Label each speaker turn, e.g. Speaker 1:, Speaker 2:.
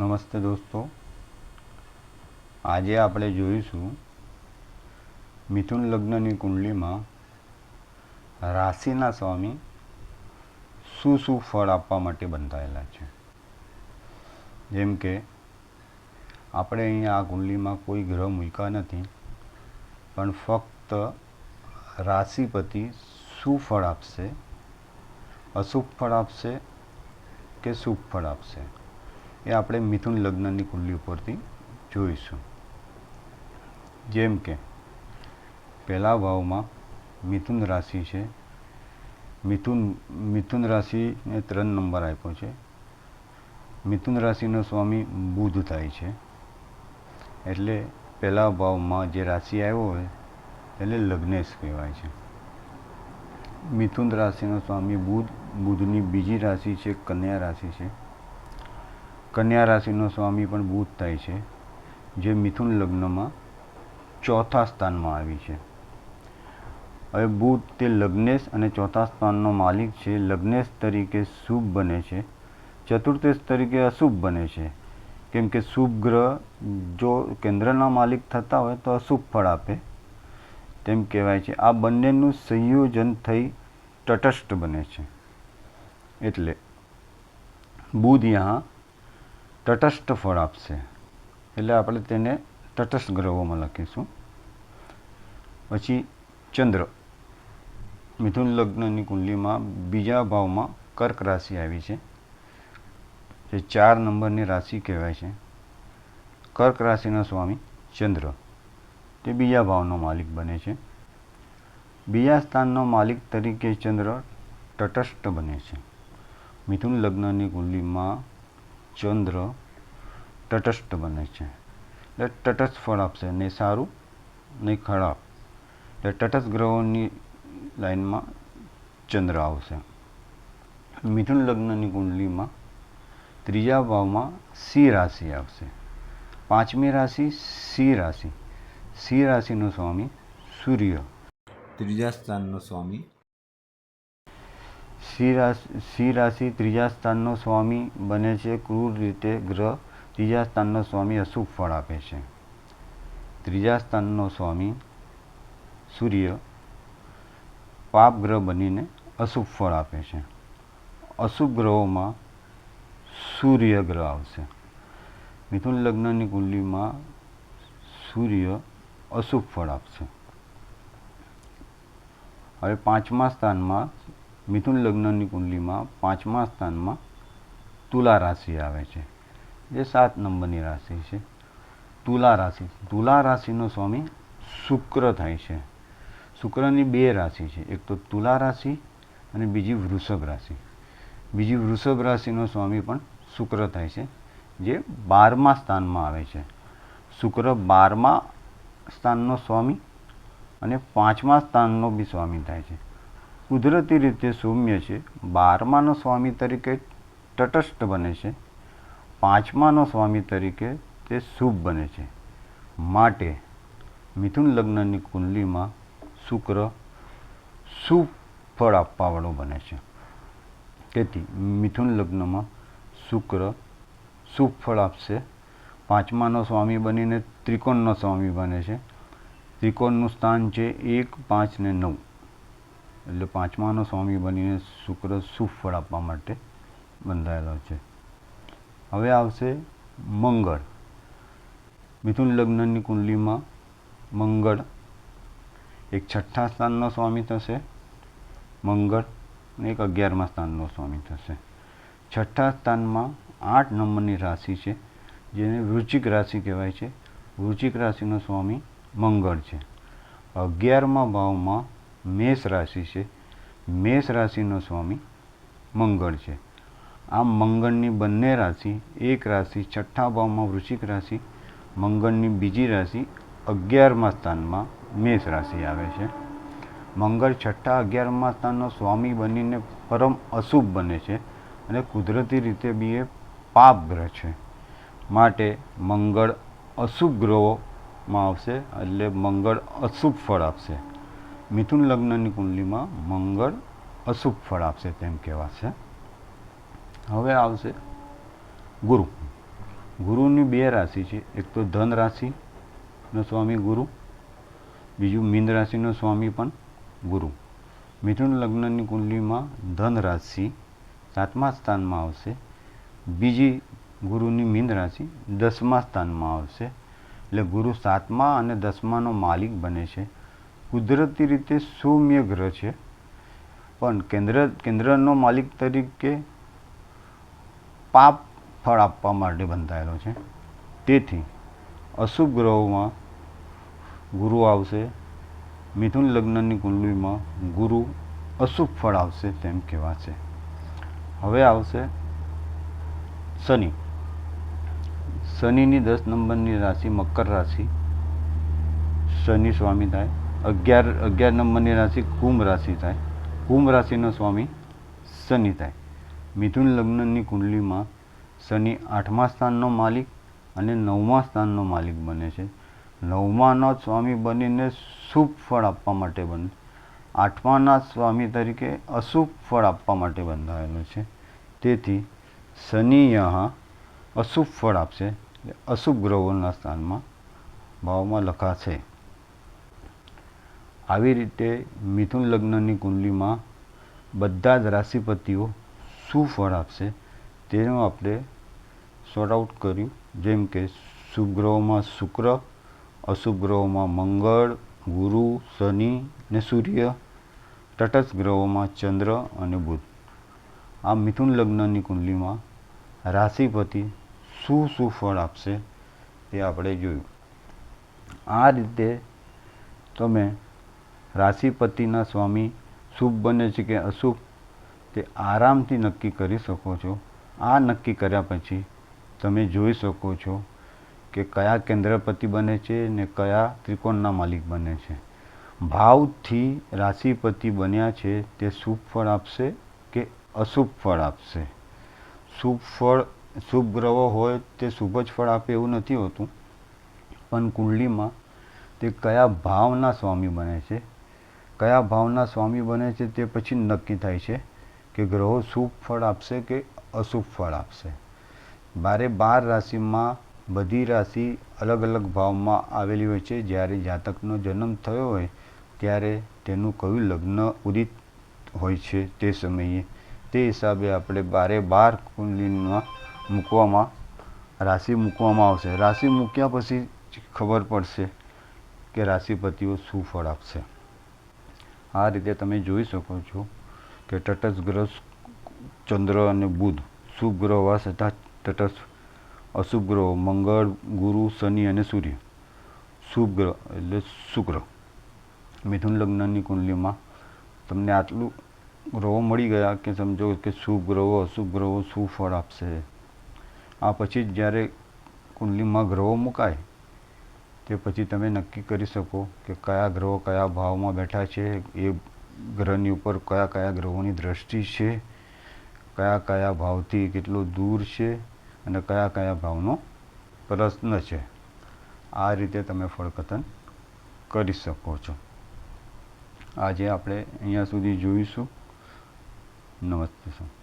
Speaker 1: નમસ્તે દોસ્તો. આજે આપણે જોઈશું મિથુન લગ્નની કુંડલીમાં રાશિના સ્વામી શું શું ફળ આપવા માટે બંધાયેલા છે. જેમ કે આપણે અહીંયા આ કુંડલીમાં કોઈ ગ્રહ મૂક્યા નથી, પણ ફક્ત રાશિપતિ શું ફળ આપશે? અશુભ ફળ આપશે કે શુભ ફળ આપશે? એ આપણે મિથુન લગ્નની કુંડલી ઉપરથી જોઈશું. જેમ કે, પહેલા ભાવમાં મિથુન રાશિ છે. મિથુન મિથુન રાશિને ત્રણ નંબર આપ્યો છે. મિથુન રાશિનો સ્વામી બુધ થાય છે. એટલે પહેલા ભાવમાં જે રાશિ આવ્યો હોય, એને લગ્નેશ કહેવાય છે. મિથુન રાશિનો સ્વામી બુધ, બુધની બીજી રાશિ છે, કન્યા રાશિ છે. કન્યા રાશિનો સ્વામી પણ બુધ થાય છે, જે મિથુન લગ્નમાં ચોથા સ્થાનમાં આવી છે. હવે બુધ તે લગ્નેશ અને ચોથા સ્થાનનો માલિક છે. લગ્નેશ તરીકે શુભ બને છે. ચતુર્થેશ તરીકે અશુભ બને છે. કેમ કે શુભ ગ્રહ જો કેન્દ્રના માલિક થતા હોય તો અશુભ ફળ આપે. તેમ કહેવાય છે. આ બંનેનું સંયોજન થઈ તટસ્થ બને છે. એટલે બુધ यहाँ તટસ્થ ફળ આપશે. એટલે આપણે તેને તટસ્થ ગ્રહોમાં લખીશું. પછી ચંદ્ર. મિથુન લગ્નની કુંડલીમાં બીજા ભાવમાં કર્ક રાશિ આવી છે. જે ચાર નંબરની રાશિ કહેવાય છે. કર્ક રાશિના સ્વામી ચંદ્ર. તે બીજા ભાવનો માલિક બને છે. બીજા સ્થાનનો માલિક તરીકે ચંદ્ર તટસ્થ બને છે. મિથુન લગ્નની કુંડલીમાં ચંદ્ર તટસ્થ બને છે એટલે તટસ્થ ફળ આપશે નહીં સારું ને ખરાબ એટલે તટસ્થ ગ્રહોની લાઈનમાં ચંદ્ર આવશે મિથુન લગ્નની કુંડલીમાં ત્રીજા ભાવમાં સિંહ રાશિ આવશે પાંચમી રાશિ સિંહ રાશિ સિંહ રાશિનો સ્વામી સૂર્ય
Speaker 2: ત્રીજા સ્થાનનો સ્વામી
Speaker 1: સિંહ રાશિ સિંહ ત્રીજા સ્થાનનો સ્વામી બને છે. ક્રૂર રીતે ગ્રહ ત્રીજા સ્થાનનો સ્વામી અશુભ ફળ આપે છે. ત્રીજા સ્થાનનો સ્વામી સૂર્ય પાપ ગ્રહ બનીને અશુભ ફળ આપે છે. અશુભ ગ્રહોમાં સૂર્ય ગ્રહ આવશે. મિથુન લગ્નની કુંડલીમાં સૂર્ય અશુભ ફળ આપશે. હવે પાંચમા સ્થાનમાં મિથુન લગ્નની કુંડલીમાં પાંચમા સ્થાનમાં તુલા રાશિ આવે છે. જે સાત નંબરની રાશિ છે. તુલા રાશિ. તુલા રાશિનો સ્વામી શુક્ર થાય છે. શુક્રની બે રાશિ છે. એક તો તુલા રાશિ અને બીજી વૃષભ રાશિ. બીજી વૃષભ રાશિનો સ્વામી પણ શુક્ર થાય છે, જે બારમા સ્થાનમાં આવે છે. શુક્ર બારમા સ્થાનનો સ્વામી અને પાંચમા સ્થાનનો બી સ્વામી થાય છે. કુદરતી રીતે સૌમ્ય છે. બારમાનો સ્વામી તરીકે તટસ્થ બને છે. પાંચમાનો સ્વામી તરીકે તે શુભ બને છે. માટે મિથુન લગ્નની કુંડલીમાં શુક્ર શુભ ફળ આપવાવાળો બને છે. તેથી મિથુન લગ્નમાં શુક્ર શુભ ફળ આપશે. પાંચમાનો સ્વામી બનીને ત્રિકોણનો સ્વામી બને છે. ત્રિકોણનું સ્થાન છે એક, પાંચ ને નવ. એટલે પાંચમાનો સ્વામી બનીને શુક્ર સુફળ આપવા માટે બંધાયેલો છે. હવે આવશે મંગળ. મિથુન લગ્નની કુંડલીમાં મંગળ. એક છઠ્ઠા સ્થાનનો સ્વામી થશે મંગળ એક અગિયારમા સ્થાનનો સ્વામી થશે. છઠ્ઠા સ્થાનમાં આઠ નંબરની રાશિ છે, જેને વૃશ્ચિક રાશિ કહેવાય છે. વૃશ્ચિક રાશિનો સ્વામી મંગળ છે. અગિયારમા ભાવમાં મેષ રાશિ છે. મેષ રાશિનો સ્વામી મંગળ છે. આમ મંગળની બંને રાશિ, એક રાશિ છઠ્ઠા ભાવમાં વૃશ્ચિક રાશિ, મંગળની બીજી રાશિ અગિયારમા સ્થાનમાં મેષ રાશિ આવે છે. મંગળ છઠ્ઠા અગિયારમા સ્થાનનો સ્વામી બનીને પરમ અશુભ બને છે અને કુદરતી રીતે બી એ પાપ ગ્રહ છે. માટે મંગળ અશુભ ગ્રહોમાં આવશે એટલે મંગળ અશુભ ફળ આપશે. મિથુન લગ્નની કુંડલીમાં મંગળ અશુભ ફળ આપશે તેમ કહેવાશે. હવે આવશે ગુરુ. ગુરુની બે રાશિ છે. એક તો ધન રાશિનો સ્વામી ગુરુ, બીજું મીન રાશિનો સ્વામી પણ ગુરુ. મિથુન લગ્નની કુંડલીમાં ધન રાશિ સાતમા સ્થાનમાં આવશે. બીજી ગુરુની મીન રાશિ દસમા સ્થાનમાં આવશે. એટલે ગુરુ સાતમા અને દસમાનો માલિક બને છે. કુદરતી રીતે સૌમ્ય ગ્રહ છે. પણ કેન્દ્ર, કેન્દ્રનો માલિક તરીકે પાપ ફળ આપવા માટે બંધાયેલો છે. તેથી અશુભ ગ્રહોમાં ગુરુ આવશે, મિથુન લગ્નની કુંડલીમાં ગુરુ અશુભ ફળ આવશે તેમ કહેવાશે. હવે આવશે શનિ. શનિની દસ નંબરની રાશિ મકર રાશિ. શનિ સ્વામી થાય. અગિયાર અગિયાર નંબરની રાશિ કુંભ રાશિ થાય. કુંભ રાશિનો સ્વામી શનિ થાય. મિથુન લગ્નની કુંડલીમાં શનિ આઠમા સ્થાનનો માલિક અને નવમા સ્થાનનો માલિક બને છે. નવમાનો સ્વામી બનીને શુભ ફળ આપવા માટે બને, આઠમાના સ્વામી તરીકે અશુભ ફળ આપવા માટે બંધાયેલો છે. તેથી શનિ અશુભ ફળ આપશે. અશુભ ગ્રહોના સ્થાનમાં ભાવમાં લખાશે. આવી રીતે મિથુન લગ્નની કુંડલીમાં બધા જ રાશિપતિઓ શું ફળ આપશે તેનું આપણે સોર્ટ આઉટ કર્યું. જેમ કે શુભ ગ્રહોમાં શુક્ર, અશુભ ગ્રહોમાં મંગળ, ગુરુ, શનિ ને સૂર્ય, તટસ્થ ગ્રહોમાં ચંદ્ર અને બુધ. આ મિથુન લગ્નની કુંડલીમાં રાશિપતિ શું શું ફળ આપશે તે આપણે જોયું. આ રીતે તમે રાશિપતિના સ્વામી શુભ બને છે કે અશુભ, તે આરામથી નક્કી કરી શકો છો. આ નક્કી કર્યા પછી તમે જોઈ શકો છો કે કયા કેન્દ્રપતિ બને છે ને કયા ત્રિકોણના માલિક બને છે. ભાવથી રાશિપતિ બન્યા છે તે શુભ ફળ આપશે કે અશુભ ફળ આપશે? શુભ ફળ, શુભ ગ્રહો હોય તે શુભ જ ફળ આપે એવું નથી હોતું. પણ કુંડલીમાં તે કયા ભાવના સ્વામી બને છે? કયા ભાવના સ્વામી બને છે તે પછી નક્કી થાય છે કે ગ્રહો શુભ ફળ આપશે કે અશુભ ફળ આપશે. બારે બાર રાશિમાં બધી રાશિ અલગ અલગ ભાવમાં આવેલી હોય છે. જ્યારે જાતકનો જન્મ થયો હોય, ત્યારે તેનું કયું લગ્ન ઉદિત હોય છે તે સમયે તે હિસાબે આપણે બારે બાર કુંડલીમાં મૂકવામાં, રાશિ મૂકવામાં આવશે. રાશિ મૂક્યા પછી ખબર પડશે કે રાશિપતિઓ શું ફળ આપશે. આ રીતે તમે જોઈ શકો છો કે તટસ્થ ગ્રહ ચંદ્ર અને બુધ શુભ ગ્રહ હોવા છતાં તટસ્થ અશુભ ગ્રહો, મંગળ, ગુરુ, શનિ અને સૂર્ય. શુભ ગ્રહ એટલે શુક્ર. મિથુન લગ્નની કુંડલીમાં તમને આટલું ગ્રહો મળી ગયા કે સમજો કે શુભ ગ્રહો, અશુભ ગ્રહો શું ફળ આપશે? આ પછી જ જ્યારે કુંડલીમાં ગ્રહો મુકાય તે પછી તમે નક્કી કરી શકો કે કયા ગ્રહો કયા ભાવમાં બેઠા છે, એ ગ્રહની ઉપર કયા કયા ગ્રહોની દ્રષ્ટિ છે, કયા કયા ભાવથી કેટલો દૂર છે અને કયા કયા ભાવનો પ્રશ્ન છે. આ રીતે તમે ફળકથન કરી શકો છો. આજે આપણે અહીંયા સુધી જોઈશું. નમસ્તે સર.